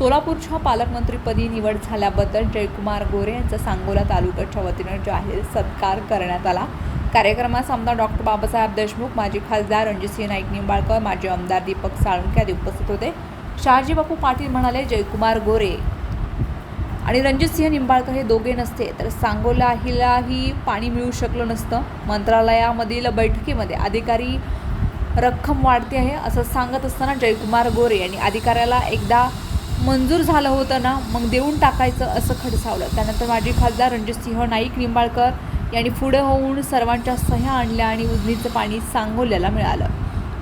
सोलापूरच्या पालकमंत्रीपदी निवड झाल्याबद्दल जयकुमार गोरे यांचा सांगोला तालुक्याच्या वतीनं जाहीर सत्कार करण्यात आला. कार्यक्रमास आमदार डॉक्टर बाबासाहेब देशमुख माजी खासदार रणजितसिंह नाईक निंबाळकर माजी आमदार दीपक साळुंके आदी उपस्थित होते. शहाजी बापू पाटील म्हणाले जयकुमार गोरे आणि रणजितसिंह निंबाळकर हे दोघे नसते तर सांगोला हिलाही पाणी मिळू शकलं नसतं. मंत्रालयामधील बैठकीमध्ये अधिकारी रक्कम वाढते आहे असं सांगत असताना जयकुमार गोरे यांनी अधिकाऱ्याला एकदा मंजूर झालं होतं ना मग देऊन टाकायचं असं खडसावलं. त्यानंतर माजी खासदार रणजितसिंह नाईक निंबाळकर यांनी पुढे होऊन सर्वांच्या सह्या आणल्या आणि उजनीचं पाणी सांगोल्याला मिळालं.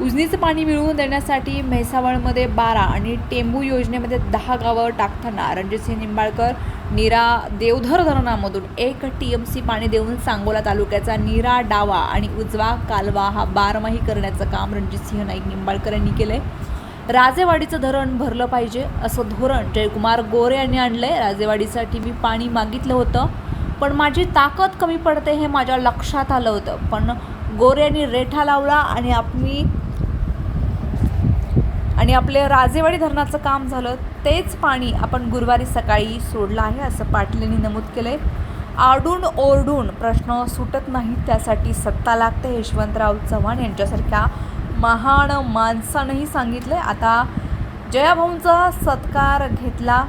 उजनीचं पाणी मिळवून देण्यासाठी म्हैसावळमध्ये बारा आणि टेंबू योजनेमध्ये दहा गावं टाकताना रणजितसिंह निंबाळकर निरा देवधर धरणामधून एक टी एम सी पाणी देऊन सांगोला तालुक्याचा निरा डावा आणि उजवा कालवा हा बारमाही करण्याचं काम रणजितसिंह नाईक निंबाळकर यांनी केलंय. राजेवाडीचं धरण भरलं पाहिजे असं धोरण जयकुमार गोरे यांनी आणलंय. राजेवाडीसाठी मी पाणी मागितलं होतं. पण माझी ताकद कमी पडते हे माझ्या लक्षात आलं होतं. पण गोरे यांनी रेठा लावला आणि आपली आणि आपले राजेवाडी धरणाचं काम झालं. तेच पाणी आपण गुरुवारी सकाळी सोडलं आहे असं पाटलेंनी नमूद नमूद केलंय. आडून ओरडून प्रश्न सुटत नाहीत त्यासाठी सत्ता लागते. यशवंतराव चव्हाण यांच्यासारख्या महान माणसानंही सांगितलं आहे आता जयाभाऊंचा सत्कार घेतला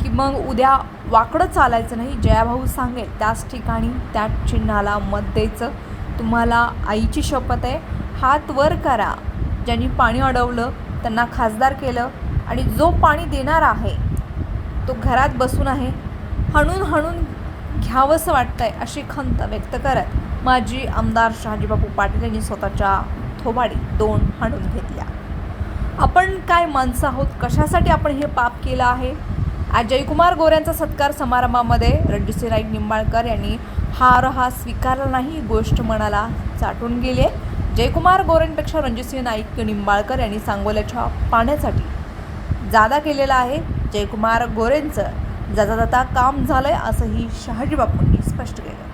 की मग उद्या वाकडं चालायचं नाही जयाभाऊ सांगेल. त्याच ठिकाणी त्या चिन्हाला मत द्यायचं तुम्हाला आईची शपथ आहे. हात वर करा. ज्यांनी पाणी अडवलं त्यांना खासदार केलं आणि जो पाणी देणार आहे तो घरात बसून आहे. हणून हणून घ्यावंसं वाटतंय अशी खंत व्यक्त करत माजी आमदार शहाजीबापू पाटील यांनी स्वतःच्या थोबाडी दोन हाणून घेतल्या. आपण काय माणसं आहोत? कशासाठी आपण हे पाप केलं आहे? आज जयकुमार गोऱ्यांचा सत्कार समारंभामध्ये रणजितसिंह नाईक निंबाळकर यांनी हार हा स्वीकारला नाही ही गोष्ट मनाला चाटून गेली आहे. जयकुमार गोरेंपेक्षा रणजितसिंह नाईक निंबाळकर यांनी सांगोल्याच्या पाण्यासाठी जादा केलेला आहे. जयकुमार गोरेंचं जाता जाता काम आहे असंही शहाजी बापूंनी स्पष्ट केलं.